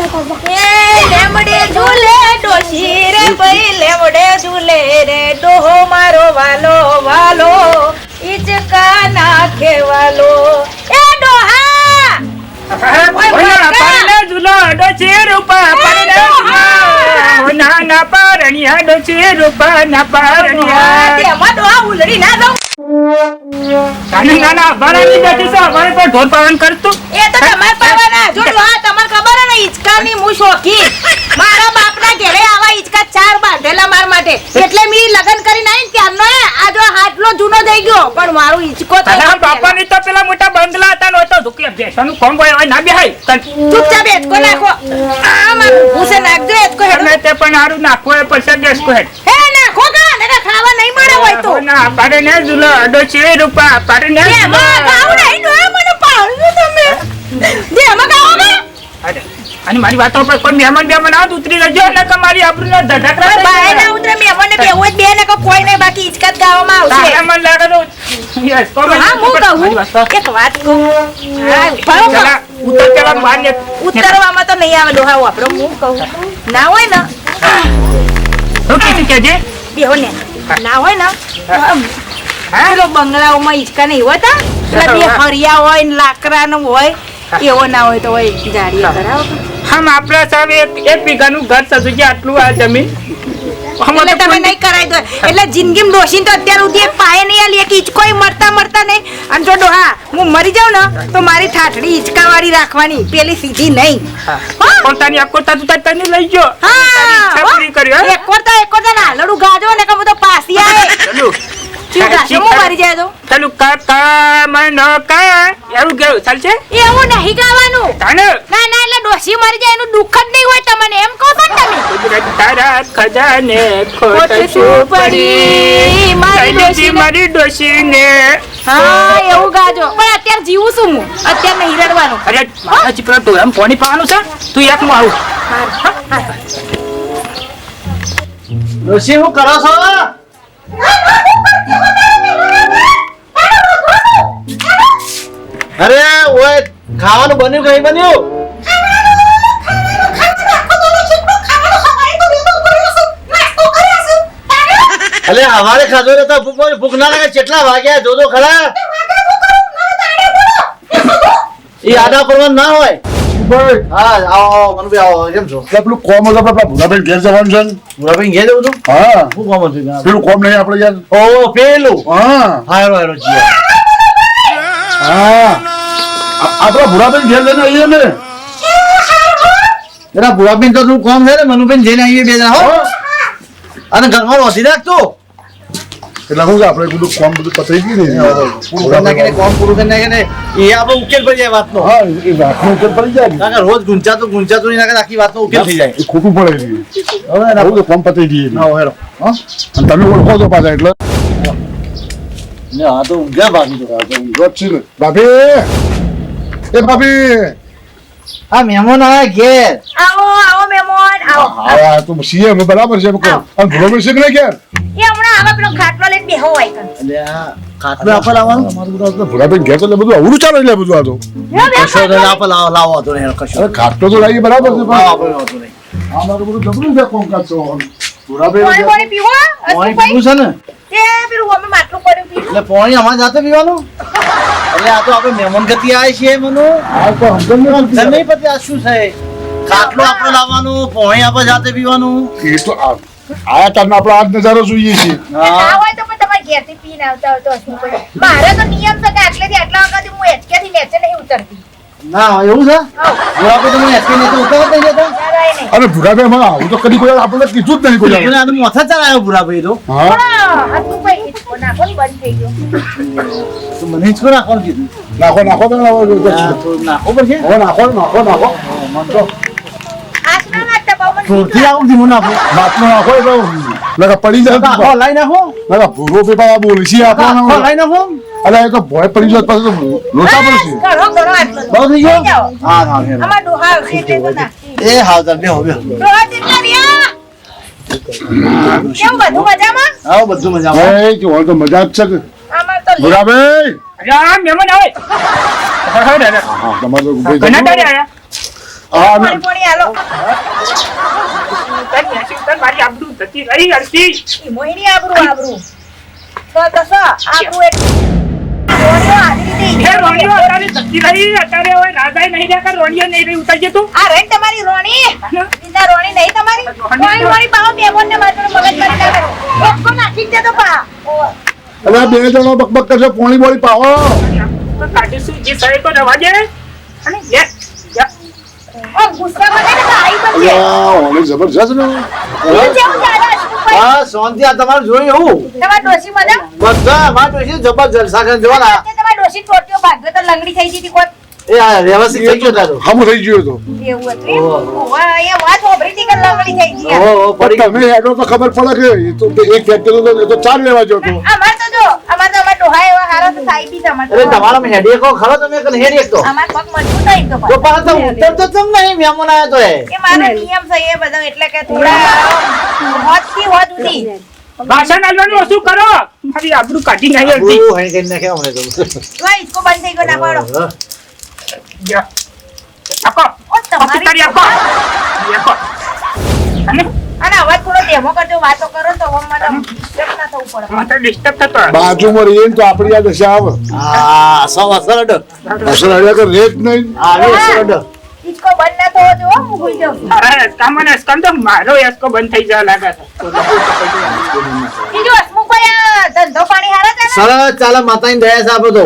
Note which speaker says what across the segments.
Speaker 1: લેમડે ઝૂલે ડોશી રે ભાઈ લેમડે ઝૂલે રે ડોહો મારો વાલો વાલો ઈચકા નાખે વાલો એ ડોહા.
Speaker 2: નાના પરણિયા ડોશી રૂપા ના પારણિયા.
Speaker 1: તેમાં ડોહા ઉલડી ના દઉં
Speaker 2: નાના નાના ભરાની બેઠી છે અમારે પણ ઢોર પાવન કરતું.
Speaker 1: એ તો તમારે પાવાના જો ડોહા તમારે ખબર હે ને શોખીન મારા બાપના ઘરે આવા ઈચકા ચાર બાંધેલા માર માટે. એટલે મી લગન કરી નાઈ ત્યારનો આ જો હાથલો જૂનો થઈ ગયો. પણ મારો ઈચકો તો
Speaker 2: બાપાની તો પેલા મોટા બંગલા હતા નો તો ઢુકલે બેસવાનું. કોમ હોય ના બેહાય.
Speaker 1: ચૂપચાપ એટકો નાખો. આ મારું ભૂસે નાખજો એટકો હેડ.
Speaker 2: તે પણ હારું નાખો એ પછી ગેસકો હેડ.
Speaker 1: હે નાખો કા ને ખાવા નહીં મળે હોય તો.
Speaker 2: ના પાડે ને જુલો અડો છે રૂપા પરણે
Speaker 1: એમાં ખાવ નહીં ડોહા મને પાડ્યું તમે. દે
Speaker 2: અરે અને મારી વાતો પર કોઈ મહેમાન મહેમાન આવત ઉતરી જજો ને કે મારી આબરૂ ના થઈ
Speaker 1: બાય ના ઉતરે મેમોને બેવો જ બે ને કોઈ નહીં બાકી ઈચકા ગાવામાં આવશે.
Speaker 2: તારા મન લાગે તો યસ તો
Speaker 1: હા હું
Speaker 2: તો.
Speaker 1: કહું એક વાત કહું. હા,
Speaker 2: ઊભા ઉતર પેલા બહાર ને
Speaker 1: ઉતરવામાં તો નહીં આવે ડોહા આપણો હું કહું. ના હોય ને.
Speaker 2: શું કીધું કેજે
Speaker 1: બેહો ને ના હોય ને. તો પેલો બંગલાઓમાં હિંચકા નહીં હોતા પેલા બે હરિયા હોય ને લાકડાનો હોય એવો ના હોય તો હોય જાડીએ કરાવો
Speaker 2: હમ આપણા સામે એક એક વીઘાનું ઘર થતું છે આટલું આ જમીન.
Speaker 1: એટલે
Speaker 2: તો
Speaker 1: તમે નહીં કરાવી દો એટલે જિંદગીમાં ડોશીને તો અત્યાર સુધી એક પાયે નહીં આલી એક હિંચકોય મરતા મરતા નહીં. અને જો ડોહા હું મરી જાઉં ને તો મારી ઠાઠડી વાળી રાખવાની. પેલી સીધી નહીં.
Speaker 2: હા.
Speaker 1: હા.
Speaker 2: પોતાની તું તાર તને લઈ ગયો.
Speaker 1: હા.
Speaker 2: પૂરી કરી, હો.
Speaker 1: એકોતા એકોતા ના લડું ગાજો ને કે તો પાસી આવે. ગાજો હું મરી જાય તો.
Speaker 2: ચાલુ કાકા મનો કા એવું કેવું? ચાલશે
Speaker 1: એવું નહીં ગાવાનું.
Speaker 2: તને?
Speaker 1: ના ના એટલે ડોસી મરી જાય એનું દુઃખ જ નહીં હોય તમને. એમ કહો છો ને તમે?
Speaker 2: કુદરત તારા ખજાને ખોટ શું પડી?
Speaker 1: મારી ડોસી
Speaker 2: મારી ડોસી ને
Speaker 1: હા એવું ગાજો. પણ અત્યારે જીવું છું હું. અત્યારે નહીં રડવાનું.
Speaker 2: અરે મારા ચીપરા તો એમ પાણી પાવાનું છે? તું એક માં આવું.
Speaker 3: ડોસી હું કરો છો? અરે ઓય ખાવાનું બન્યું કઈ બન્યું? અલે હવારે ખાધો રે તો ભૂખ ભૂખ ના લાગે કેટલા વાગ્યા? જોજો ખરા. એ આડા પરવાન ના હોય. હા આવો મનુભાઈ આવો કેમ છો?
Speaker 4: પેલું કોમ હતો આપડે ભૂરાભાઈ ઘેર જવાનું છે ને?
Speaker 3: મુરાભાઈ ઘેર જવું છું
Speaker 4: હા.
Speaker 3: શું કોમ હતું
Speaker 4: પેલું કોમ નહીં આપડે યાર
Speaker 3: ઓ પેલું.
Speaker 4: હા.
Speaker 3: હારો હારો જીયા
Speaker 4: હા. આપડા ભુરાબેન ઘેર લઈને આવીએ ને
Speaker 3: એરા ભુરાબેન તો તું કોમ છે ને મનુબેન જઈને આવીએ બે જણા હો. અને ઘરમાં રોસી રાખતો
Speaker 4: એટલે હું આપણે બધું કોમ બધું પતરી ગયું ને
Speaker 3: કોમ પૂરું કરી નાખીને એ આપણે ઉકેલ પડી જાય વાતનો.
Speaker 4: હા એ વાતનો ઉકેલ પડી જાય. ને.
Speaker 3: કારણ રોજ ગુંચાતું ગુંચાતું નહીં નાખે આખી વાતનો ઉકેલ થઈ જાય.
Speaker 4: ખોટું પડે
Speaker 3: હવે
Speaker 4: કોમ પતરી દઈએ.
Speaker 3: ના હોય હેરો.
Speaker 4: હા? અને તમે ઓળખો છો પાછા એટલે?
Speaker 3: ને હા તો ઊંઘ્યા ભાગી તો.
Speaker 4: હા, ઊંઘો જ છે ને. ભાભી એ ભાભી.
Speaker 3: આ મહેમાન આયા ઘેર.
Speaker 1: આવો આવો મહેમાન આવો.
Speaker 4: હા તો છીએ અમે બરાબર છે કહો. અને ભૂરાભાઈ છે કે ઘેર?
Speaker 1: એ હમણાં આવે પેલો ખાટલો લઈને બેહો હોય કણ.
Speaker 3: એટલે ખાટલો આપો લાવવાનું
Speaker 4: અમારું આ તો ભૂરાભાઈ ઘેર છે એટલે બધું અવળું ચાલે એટલે બધું આ તો.
Speaker 3: કશો તો આપો લાવો લાવો હતો નહીં કશો.
Speaker 4: અરે ખાટલો તો લાગી બરાબર છે
Speaker 3: હા,
Speaker 4: પણ
Speaker 3: આપણે વાંધો નહીં.
Speaker 4: આ મારું બધું જબરું છે તો.
Speaker 1: પાણી
Speaker 4: ભૂરાભાઈ
Speaker 1: પાણી પીવો
Speaker 3: પાણી? પીવું છે ને?
Speaker 1: એ પેલું અમે માટલું પડ્યું પીવું
Speaker 3: એટલે પાણી અમારે જાતે પીવાનું? એટલે આ તો આપણે મહેમાન ગતિ આવે છે મનુ.
Speaker 4: આ નહીં આવતી.
Speaker 3: સમજ નહીં પડતી આ શું છે? ખાટલો આપણે લાવવાનું પાણી આપણે જાતે પીવાનું.
Speaker 4: એ તો આ આયા તારનો આપણો આજ નજારો જોઈએ છીએ.
Speaker 1: ના હોય તો પણ તમારે ઘેરથી પીને આવતા હોય તો. મારે તો નિયમ છે કે આટલેથી આટલા વખત હું હેચકેથી નેચે નહીં ઉતરતી.
Speaker 3: ના એવું છે આપણે તમે એસકે ને તો ઉતાવળ થઈ જતા.
Speaker 4: અને ભૂરાભાઈ માં આવું તો કદી કોઈ આપણે કીધું જ નહીં કોઈ
Speaker 3: અને આ તો મોથા ભૂરાભાઈ તો
Speaker 4: હા
Speaker 1: નાખો
Speaker 3: તો મને હિંચકો નાખવાનું કીધું
Speaker 4: નાખો નાખો તો નાખો
Speaker 3: તો નાખો પડશે
Speaker 4: હવે નાખો નાખો નાખો
Speaker 1: મને
Speaker 3: આવું ધીમું નાખો
Speaker 4: નાખો એટલે લગા પડી જાય
Speaker 3: નાખો લાઈ નાખો
Speaker 4: લગા ભૂરો પેપા બોલે છે
Speaker 3: આખો
Speaker 4: આપણને
Speaker 3: લાઈ નાખો
Speaker 4: અલે એ તો ભોય પડી જાય પછી તો લોચા પડશે
Speaker 1: ઘણો ઘણો આટલો.
Speaker 3: બહુ થઈ ગયો? હા હા હે
Speaker 1: આમાં ડોહા એટલે તો
Speaker 3: એ હા ચાલ બેહો બેહો.
Speaker 1: ડોહા કેટલા રહ્યા? કેવું બધું મજામાં?
Speaker 3: આવો બધું મજામાં.
Speaker 4: એ કે હોય તો મજા જ છે કે?
Speaker 1: આમાં તો
Speaker 2: અરે આ મહેમાન આવે. હા અરે.
Speaker 4: હા તમારે તો
Speaker 2: ઘણા
Speaker 4: ભાઈ
Speaker 2: તારે આયા
Speaker 4: હા, ના.
Speaker 1: પાણી આલો. હાલો
Speaker 2: તારી તન મારી આબરૂ જતી રહી અડધી.
Speaker 1: ઈ મોહિની આબરૂ આબરૂ. તો તો સો આબરૂ એટલે
Speaker 4: બે જણો બકબક કરશે પોણી બોળી પાવો
Speaker 2: કાઢીશું. જે સાહેબ તો રવા દે.
Speaker 1: ઓ
Speaker 4: જબરજસ્ત.
Speaker 3: હા શાંતિ આ તમારે જોયું એવું
Speaker 1: તમારી ડોશી મને
Speaker 3: બધા અમારે ડોશી જબર જલસા કરીને જોવાના.
Speaker 1: આજે ડોશી ટોટીઓ ભાગ્યો તો લંગડી થઈ ગઈ હતી કોઈ?
Speaker 3: એ આ વ્યવસ્થિત થઈ ગયો તારું.
Speaker 4: હમું થઈ ગયું તો
Speaker 1: એવું હતું એ વાત હોભળી હતી કે લંગડી થઈ ગઈ એમ.
Speaker 3: પડી
Speaker 4: તમે હેડો તો ખબર પડે કે એ તો એક ફેક્ટરી તો ચાર લેવા
Speaker 1: અમાર તો જો અમાર તો અમાર ડોહા એવા હારા તો થાય બી છે અમાર તો.
Speaker 3: એટલે તમારા હેડી કો ખરો તમે કે હેડી તો
Speaker 1: અમાર પગ મજબૂત હોય તો
Speaker 3: તો
Speaker 1: પણ.
Speaker 3: પાછા ઉત્તર તો ચમ નહીં મહેમાન આયા તો એ
Speaker 1: એ મારો નિયમ છે એ બધો એટલે કે થોડા હોદથી હોદ સુધી.
Speaker 2: ભાષણ આલવાનું ઓછું કરો મારી આબરૂ કાઢી નાખી અડધી
Speaker 3: તો.
Speaker 1: લો, બંધ થઈ ગયો નાખવાનો.
Speaker 2: લે. આપો
Speaker 1: ઓ, તમારી
Speaker 2: આપો આપો અને
Speaker 1: અને અવાજ થોડો ધીમો કરજો વાતો કરો તો મને disturb ના થવું પડે.
Speaker 2: માથે ડિસ્ટર્બ થતો
Speaker 4: બાજુમાં રહીએ તો આપણી આ દશા આવે.
Speaker 3: હા સો અસર અડ
Speaker 4: કે રેત નહીં.
Speaker 3: આવી અસર અડ
Speaker 1: બંધ ના થવો જોઈએ હું ભૂલી જાઉં છું.
Speaker 2: અરે તમને સ્કંદ મારો એસકો બંધ થઈ જવા લાગે છે.
Speaker 1: બીજું હસમુખભાઈ, ધંધો પાણી હારા ચાલે?
Speaker 3: સરસ ચાલે માતાની દયા છે આપો તો.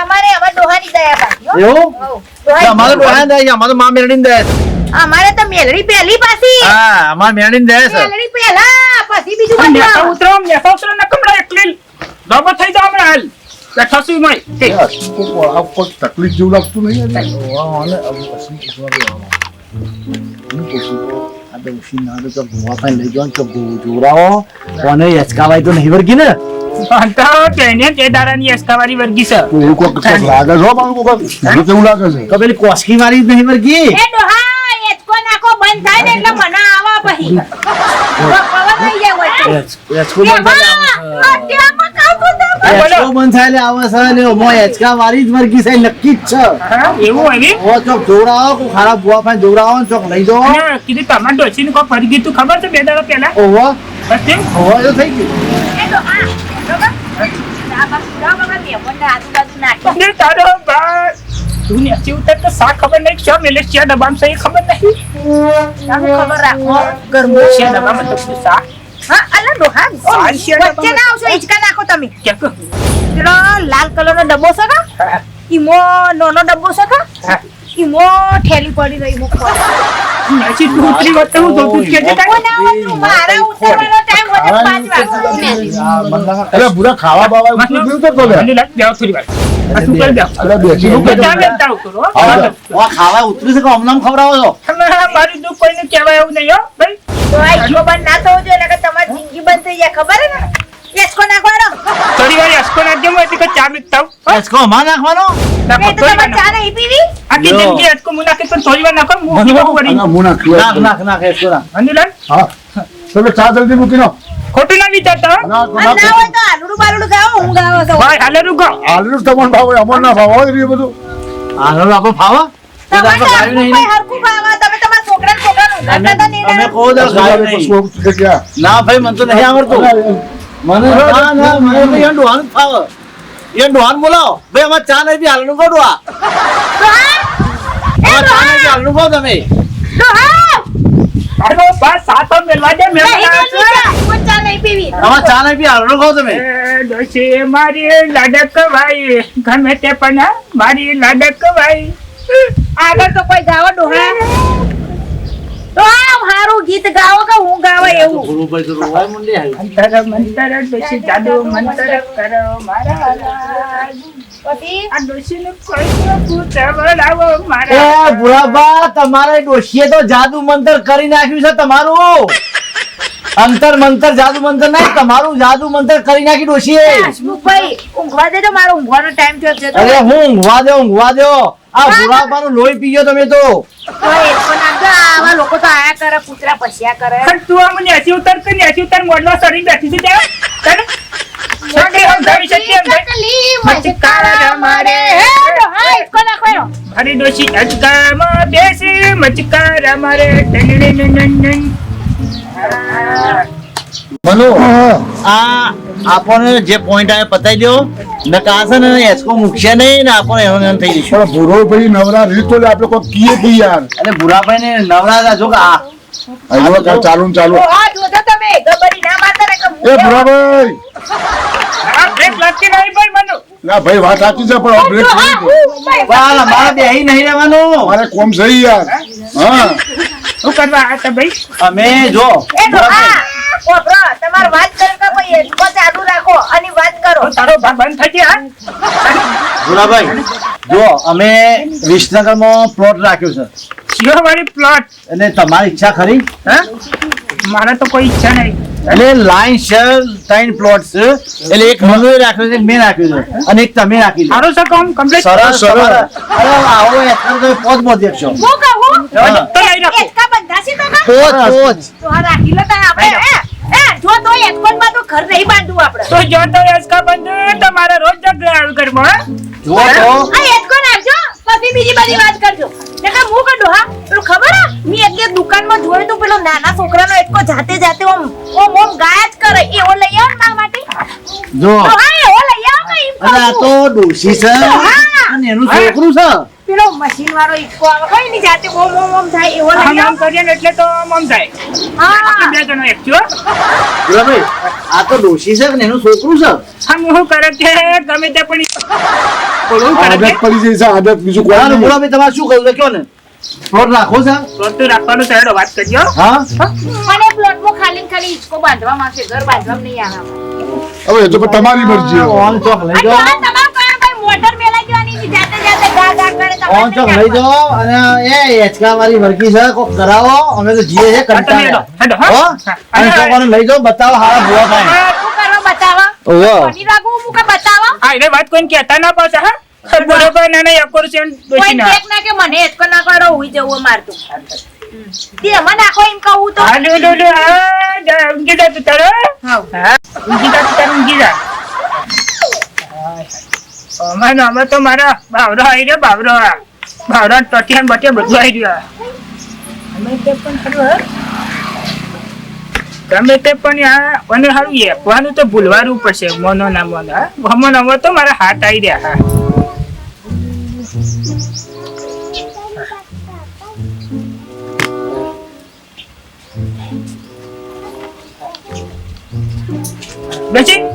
Speaker 1: અમારે હવે ડોહાની દયા હો.
Speaker 3: એવું?
Speaker 1: ડોહાની
Speaker 3: અમારે ડોહા દયા છે અમારે મા મેરડીને દયા છે.
Speaker 1: અમારે તો મેલડી પહેલી પાસી
Speaker 3: હા અમાર મેરડીને દે છે.
Speaker 1: મેલડી પહેલા પછી બીજું બધું
Speaker 2: નેસો ઉતરો નેસો ઉતરો ન કમડા એકલી ડબો થઈ જાવ હમણાં હાલ. બેઠો છું મય.
Speaker 4: આ તકલીફ જેવું લાગતું નહીં.
Speaker 3: કોને યચકાવાય તો નહીં વર્ગી ને?
Speaker 2: તો દાડાની એસકાવાળી વર્ગી છે.
Speaker 4: તો મારું કોક. મને તો છે.
Speaker 3: તો પેલી કોસકી વાળી નહીં વર્ગી
Speaker 1: બંધ થાય ને એટલે મને આવા પછી. પવન થઈ જાય હોય તો.
Speaker 3: યચકો બંધ થાય એટલે આવે. છે ને ઓમો યચકા વાળી જ વર્ગી છે નક્કી જ છે.
Speaker 2: એવું હોય ને?
Speaker 3: ઓ ચોક જોવડાવો કો ખરાબ બુઆ પાસે જોવડાવો ને ચોક લઈ જાઓ.
Speaker 2: કીધું તમારે ડોસીને કો ફરી ગયું તું ખબર છે બે દાડા પહેલા?
Speaker 3: ઓહો.
Speaker 2: બસ તેમ
Speaker 3: ઓહો એ થઈ ગયું.
Speaker 1: એ તો આ.
Speaker 2: અને તારો બસ તું નેચી ઉતર તો સા ખબર નહીં? ક્યાં મેલે છે દબામ છે ખબર નહીં?
Speaker 1: આનું ખબર રાખો ઘરમાં.
Speaker 2: છે ડબ્બામાં તો શું
Speaker 1: હા, અલા ડોહા, ઓ,
Speaker 2: સારી છે ડબ્બામાં.
Speaker 1: વચ્ચે ના આવશો, હિંચકા નાખો તમે પેલો લાલ કલરનો ડબ્બો છે કા? ઈમો નાનો ડબ્બો છે કા? ઈમો ઠેલી પડી રહી
Speaker 2: હું કે
Speaker 1: મારા ઉતરવાનો વાગે.
Speaker 4: અરે બુરા ખાવા બાવા ઉતરી ગયું તો તો લે.
Speaker 2: મને લાગ દેવ થોડી વાર
Speaker 3: ખાવા ઉતરી છે હમણાં ખવડાવો છો
Speaker 2: હમણાં દુઃખ કોઈને કહેવાય એવું નહીં હો ભાઈ
Speaker 1: તો આ ઈચકો બંધ ના થવો જોઈએ નકર તમારી જિંદગી બંધ થઈ જાય ખબર હે ને યસકો નાખવાનો
Speaker 2: થોડી વાર હોય ચા.
Speaker 3: નાખવાનો
Speaker 1: નહીં પીવી
Speaker 2: આખી. જિંદગી પણ થોડી વાર નાખો
Speaker 4: નાખી
Speaker 3: નાખ નાખ નાખ
Speaker 4: હા ચા જલ્દી મૂકી નાખ.
Speaker 2: ખોટું ના વિચારતા
Speaker 1: ના હોય તો આલુડું બાલુડું ખાઓ હું ગાવો છો
Speaker 2: ભાઈ હાલે રૂકો
Speaker 4: આલુ તમને ભાવ અમર ના ભાવ હોય બધું.
Speaker 3: આનો આપણે ફાવા? એ તો નહીં
Speaker 1: ભાઈ તમે તમારા
Speaker 3: અમે કહો નહીં? ના ભાઈ મને નહીં આવડતું. મને ના ના મને ડોહાન ડોહાન બોલાવો. ભાઈ અમાર ચા નહીં ડોહા.
Speaker 1: ડોહા! એ
Speaker 3: અમાર ચા નહીં તમે.
Speaker 1: ડોહા!
Speaker 2: હાલો બસ સાતો મેલવા દે મેં
Speaker 1: નહીં પીવી ચા. કોઈ ચા નહીં પીવી.
Speaker 3: અમાર ચા નહીં પી હાલનું ખાવ તમે?
Speaker 2: ડોશી મારી લાડક ભાઈ ગમે તે પણ મારી લાડક ભાઈ
Speaker 1: આગળ તો કોઈ ગાવો ડોહા ડોહા હારું ગીત ગાવો કે હું ગાવા એવું?
Speaker 3: ગુરુભાઈ તો રોવા મુંડી આવી
Speaker 2: મંતર મંતર ડોશી જાદુ મંતર કરો મારા.
Speaker 1: પછી?
Speaker 2: આ ડોશીનું કોઈ તો પૂછવડાવો
Speaker 3: એ બુરાબા તમારે ડોશીએ તો જાદુ મંતર કરી નાખ્યું છે તમારું. અંતર મંતર જાદુ મંતર નહીં તમારું જાદુ મંતર કરી નાખી ડોશીએ.
Speaker 1: ભાઈ ઊંઘવા દેજો મારો ઊંઘવાનો ટાઈમ થયો છે તો.
Speaker 3: અરે હું ઊંઘવા દો ઊંઘવા દો આ બુરાબાનું લોહી પીયો તમે તો.
Speaker 1: આવા લોકો તો આયા કરે કૂતરા પસ્યા કરે.
Speaker 2: પણ તું આમ હસી ઉતર કે હસી ઉતર મોઢમાં સડી બેઠી છે ત્યાં? તને? સત્ય સમજાવી શકીએ એમ.
Speaker 1: કટલી મસ્કારા રમાડે. હે, હિંચકો નાખો અરે
Speaker 2: મારી ડોશી અચકામાં બેસી મચકાર અમારે. નન આ,
Speaker 4: મનુ
Speaker 3: આ આપણને જે પોઈન્ટ આવે પતાઈ દો. ને કાશે ને એસકો મૂકશે નહીં ને આપણને એનો એમ થઈ જશે
Speaker 4: ભૂરો ભાઈ નવરા રીતો લે આપણે કોઈ કીએ બી યાર.
Speaker 3: અને ભૂરાભાઈ ને નવરા જો કે આ.
Speaker 4: ચાલુ ચાલુ
Speaker 1: તો આ જોજો તમે ગબરી ના મારતા ને કે
Speaker 4: એ ભૂરાભાઈ!
Speaker 2: આ બ્રેક લાગતી નહીં ભાઈ મનુ.
Speaker 4: ના ભાઈ વાત સાચી છે પણ બ્રેક
Speaker 1: ભાઈ,
Speaker 3: મારે નહીં રહેવાનું.
Speaker 4: મારે કોમ સહી યાર. હા.
Speaker 2: શું કરવા આ તો ભાઈ?
Speaker 3: અમે જો.
Speaker 1: એ તો આ. કોપરો તમાર વાત કરો કે કોઈ હેડકો ચાલુ રાખો અને વાત કરો.
Speaker 2: તારો ભાગ બંધ થઈ ગયા
Speaker 3: ભૂરાભાઈ જો અમે વિસનગરમાં પ્લોટ રાખ્યો છે.
Speaker 2: જીઓ વાળી પ્લોટ
Speaker 3: એટલે તમારી ઈચ્છા ખરી?
Speaker 2: હા? મારે તો કોઈ ઈચ્છા નહીં.
Speaker 3: એટલે લાઈન શેર ત્રણ પ્લોટ છે. એટલે એક મનુએ રાખ્યો છે મેં રાખ્યો છે. અને એક તમે રાખી દો
Speaker 2: સારું છે કામ કમ્પ્લીટ
Speaker 3: સરસ
Speaker 4: સરસ.
Speaker 3: અરે આવો એટલે તમે પોત પોત દેખશો.
Speaker 1: હા.
Speaker 2: તો લઈ રાખો
Speaker 1: એચકા બંધાશે તો કાં?
Speaker 3: પોત પોત
Speaker 1: તો આ રાખી લો તાર આપણે. એ, એ, જો તો એચકોનમાં તો ઘર નહીં બાંધવું આપણે.
Speaker 2: તો જો તો એસકા બંધ તમારે રોજ જગ આવ્યું ઘરમાં હા?
Speaker 3: તો.
Speaker 1: આ એચકો નાખજો પછી બીજી બધી વાત કરજો. નકર હું કડું હા? પેલું ખબર હા મેં એક દિવસ દુકાનમાં જોયું તો પેલો નાના છોકરાનો એટકો જાતે જાતે ઓમ ઓમ ઓમ ગાયા જ કરે. એવો લઈ આવ માટે.
Speaker 3: જો.
Speaker 1: હા એવો લઈ આવ ને એમ
Speaker 3: આ તો
Speaker 1: છું.
Speaker 3: છે અને એનું છોકરું છે.
Speaker 1: મશીન વાળો ઈચકો આવે. કઈ ની જાતે ઓમ ઓમ ઓમ થાય એવો લઈ
Speaker 2: આમ. કરીએ ને એટલે તો આમ થાય.
Speaker 1: હા.
Speaker 2: બે જણો એક છો
Speaker 3: ભાઈ આ તો ડોશી છે ને એનું છોકરું છે?
Speaker 2: આમ હું કરે છે ગમે તે પણ
Speaker 4: આદત
Speaker 2: છે?
Speaker 4: પડી જઈ છે આદત બીજું કોઈ નહીં.
Speaker 3: બોલા ભાઈ તમારે શું કહ્યું છે? કયો ને? પ્લોટ રાખો છે?
Speaker 2: પ્લોટ રાખવાનું હેડો વાત કરજો
Speaker 3: હા.
Speaker 1: મને પ્લોટમાં ખાલી ખાલી ઈચકો બાંધવા માંગે ઘર બાંધવા નહીં આવે.
Speaker 4: હવે તો તમારી મરજી.
Speaker 3: ઓન ચોક લઈ જાઓ.
Speaker 1: જાતે જાતે ગા ગા કરે તમારે
Speaker 3: ઓન ચોક
Speaker 1: નહીં
Speaker 3: લઈ જાઓ અને એ હેચકા વાળી વર્કી છે કોક કરાવો. અમે તો જીએ છે કંટાળ્યા
Speaker 2: હેડો, હા?
Speaker 3: હા. અને લઈ જાઓ બતાવો હારા ભૂવા થાય.
Speaker 1: આ બતાવો?
Speaker 3: ઓહો.
Speaker 1: કોની રાખું હું કે બતાવો?
Speaker 2: હા એને વાત કોઈને કહેતા ના પાછા હા. બરોબર ના છે ના
Speaker 1: ના કે મને હેચકો ના કરો હુઈ જવું તે. એમાં નાખો એમ કહું તો.
Speaker 2: હા લો લો લો હા ઊંઘી જા તું તારો હા. ઊંઘી જા તું તારો ઊંઘી જા. અમારે અમે તો મારા બાવરો આવી રહ્યો બાવરો. બાવરો ટટિયાન બટિયા બધું આવી રહ્યું. અમે તે પણ ખરું ગમે તે પણ આ મને સારું એકવાનું તો ભૂલવાનું પડશે મોનો ના મોનો હમો નમો તો મારા હાથ આવી રહ્યા હા. બેસી.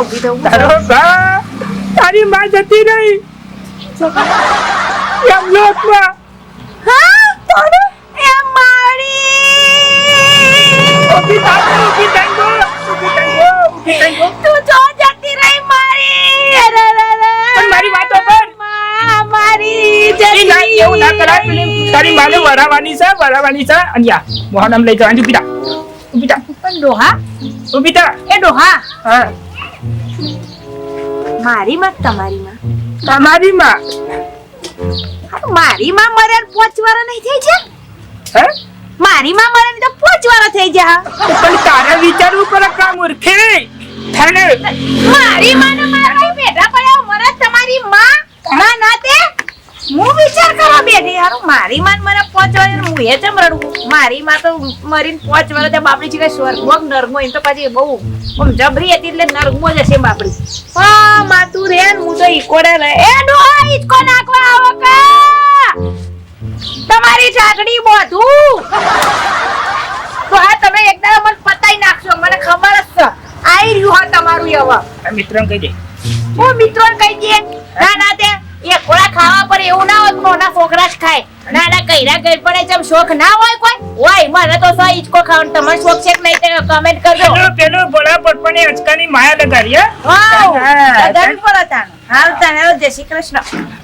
Speaker 1: કરવા ઊભી થવું
Speaker 2: તારો બા તારી માં જતી રહી. એમ લોકમાં.
Speaker 1: હા તોડે એ મારી.
Speaker 2: ઊભી થા તું, ઊભી થઈ ગયો ઊભી થઈ ગયો ઊભી થઈ
Speaker 1: તું જો જતી રહી મારી. અરે, અરે, અરે.
Speaker 2: પણ મારી વાતો પર
Speaker 1: મારી જતી
Speaker 2: એવું ના કરાય તારી માને વરાવાની છે વરાવાની છે. અહીંયા મોહનમ લઈ જવાની ઊભી થા ઊભી થા
Speaker 1: પણ ડોહા.
Speaker 2: ઊભી થા
Speaker 1: એ ડોહા.
Speaker 2: હા.
Speaker 1: મારી માં કે તમારી માં
Speaker 2: તમારી માં
Speaker 1: મારી માં મરે ને પોચ વાર નહીં થઈ છે
Speaker 2: હે?
Speaker 1: મારી માં મરે તો પાંચ વાર થઈ જા
Speaker 2: પણ તારે વિચારવું પડે કામ મૂર્ખે? થાને
Speaker 1: મારી માં ને મારા બેઠા પડ્યા મરે તમારી માં? ના ના તે હું વિચાર કરવા બેઠી યાર મારી માં મને પાંચ વાર હું એ ચમ રડું? મારી માં તો મરીને પોચ વાર ત્યાં બાપડી છે કે સ્વર્ગો કે નરગો એમ તો પછી બહુ આમ જબરી હતી એટલે નરગો જ હશે બાપડી. હા માતું રે હું તો ઈકોડે રે એ ડોહા ઈકો નાખવા આવો કા? તમારી ચાકડી બોધું તો આ તમે એકદમ મને પતાઈ નાખશો મને ખબર જ છે. આઈ રહ્યું હા તમારું હવે
Speaker 2: મિત્રને કહી દે.
Speaker 1: હું મિત્રોને કહી દે ના ના તે એ ખોળા ખાવા પર એવું ના હોય કે નાના છોકરા જ ખાય. નાના કઈરા કઈ પડે જેમ શોખ ના હોય કોઈ. હોય મને તો સો ઈચકો ખાવાનો? તમાર શોખ છે કે નહીં તે કમેન્ટ કરજો.
Speaker 2: પેલું પેલો ભોળા પટપણી અચકાની માયા લગાડી હા? હા,
Speaker 1: પર હતા હાલ તાને જય શ્રી કૃષ્ણ.